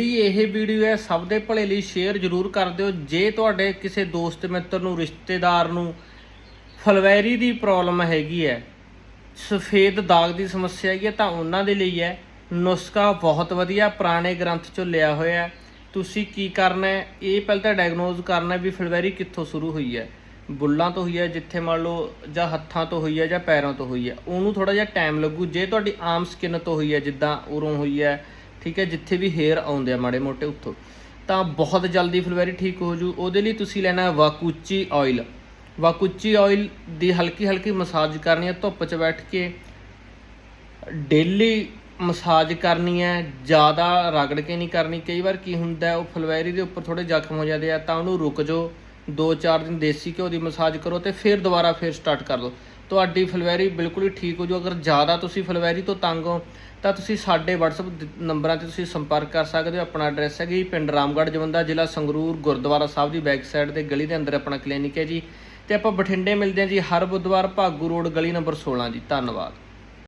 ਜੀ ਇਹ ਵੀਡੀਓ ਹੈ, ਸਭ ਦੇ ਭਲੇ ਲਈ ਸ਼ੇਅਰ ਜ਼ਰੂਰ ਕਰ ਦਿਓ। ਜੇ ਤੁਹਾਡੇ ਕਿਸੇ ਦੋਸਤ ਮਿੱਤਰ ਨੂੰ, ਰਿਸ਼ਤੇਦਾਰ ਨੂੰ ਫਲਵੈਰੀ ਦੀ ਪ੍ਰੋਬਲਮ ਹੈਗੀ ਹੈ, ਸਫੇਦ ਦਾਗ ਦੀ ਸਮੱਸਿਆ ਹੈਗੀ ਹੈ, ਤਾਂ ਉਹਨਾਂ ਦੇ ਲਈ ਹੈ। ਨੁਸਖਾ ਬਹੁਤ ਵਧੀਆ, ਪੁਰਾਣੇ ਗ੍ਰੰਥ ਚੋਂ ਲਿਆ ਹੋਇਆ ਤੁਸੀਂ ਕੀ ਕਰਨਾ ਹੈ? ਇਹ ਪਹਿਲਾਂ ਤਾਂ ਡਾਇਗਨੋਜ਼ ਕਰਨਾ ਵੀ ਫਲਵੈਰੀ ਕਿੱਥੋਂ ਸ਼ੁਰੂ ਹੋਈ ਹੈ। ਬੁੱਲਾਂ ਤੋਂ ਹੋਈ ਹੈ, ਜਿੱਥੇ ਮੰਨ ਲਓ, ਜਾਂ ਹੱਥਾਂ ਤੋਂ ਹੋਈ ਹੈ, ਜਾਂ ਪੈਰਾਂ ਤੋਂ ਹੋਈ ਹੈ। ਉਹਨੂੰ ਥੋੜਾ ਜਿਹਾ ਟਾਈਮ ਲੱਗੂ। ਜੇ ਤੁਹਾਡੀ ਆਮ ਸਕਿਨ ਤੋਂ ਹੋਈ ਹੈ, ਜਿੱਦਾਂ ਉਰੋਂ ਹੋਈ ਹੈ ਠੀਕ ਹੈ, ਜਿੱਥੇ ਵੀ ਹੇਅਰ ਆਉਂਦੇ ਆ ਮਾੜੇ ਮੋਟੇ ਉੱਥੋਂ, ਤਾਂ ਬਹੁਤ ਜਲਦੀ ਫਲਵੈਰੀ ਠੀਕ ਹੋ ਜੂ। ਉਹਦੇ ਲਈ ਤੁਸੀਂ ਲੈਣਾ ਹੈ ਵਾਕੂਚੀ ਆਇਲ ਵਾਕੂਚੀ ਆਇਲ ਦੀ ਹਲਕੀ ਹਲਕੀ ਮਸਾਜ ਕਰਨੀ ਹੈ, ਧੁੱਪ 'ਚ ਬੈਠ ਕੇ। ਡੇਲੀ ਮਸਾਜ ਕਰਨੀ ਹੈ, ਜ਼ਿਆਦਾ ਰਗੜ ਕੇ ਨਹੀਂ ਕਰਨੀ। ਕਈ ਵਾਰ ਕੀ ਹੁੰਦਾ ਉਹ ਫਲਵੈਰੀ ਦੇ ਉੱਪਰ ਥੋੜੇ ਜ਼ਖਮ ਹੋ ਜਾਂਦੇ ਆ, ਤਾਂ ਉਹਨੂੰ ਰੁਕ ਜਾਓ। 2-4 ਦਿਨ ਦੇਸੀ ਘਿਓ ਦੀ ਮਸਾਜ ਕਰੋ ਤੇ ਫਿਰ ਦੁਬਾਰਾ ਫਿਰ ਸਟਾਰਟ ਕਰ ਲਓ। ਤੁਹਾਡੀ ਫਲਵੈਰੀ ਬਿਲਕੁਲ ਹੀ ਠੀਕ ਹੋ ਜਾਊ। ਅਗਰ ਜ਼ਿਆਦਾ ਤੁਸੀਂ ਫਲਵੈਰੀ ਤੋਂ ਤੰਗ ਹੋ, ਤਾਂ ਤੁਸੀਂ ਸਾਡੇ WhatsApp ਨੰਬਰਾਂ ਤੇ ਤੁਸੀਂ ਸੰਪਰਕ ਕਰ ਸਕਦੇ ਹੋ। ਆਪਣਾ ਐਡਰੈਸ ਹੈ ਜੀ ਪਿੰਡ ਰਾਮਗੜ੍ਹ ਜਵੰਦਾ ਜ਼ਿਲ੍ਹਾ ਸੰਗਰੂਰ, ਗੁਰਦੁਆਰਾ ਸਾਹਿਬ ਦੀ ਬੈਕ ਸਾਈਡ ਤੇ ਗਲੀ ਦੇ ਅੰਦਰ ਆਪਣਾ ਕਲੀਨਿਕ ਹੈ ਜੀ। ਤੇ ਆਪਾਂ ਬਠਿੰਡੇ ਮਿਲਦੇ ਹਾਂ ਜੀ ਹਰ ਬੁੱਧਵਾਰ ਭਾਗੂ ਰੋਡ ਗਲੀ ਨੰਬਰ 16 ਜੀ। ਧੰਨਵਾਦ।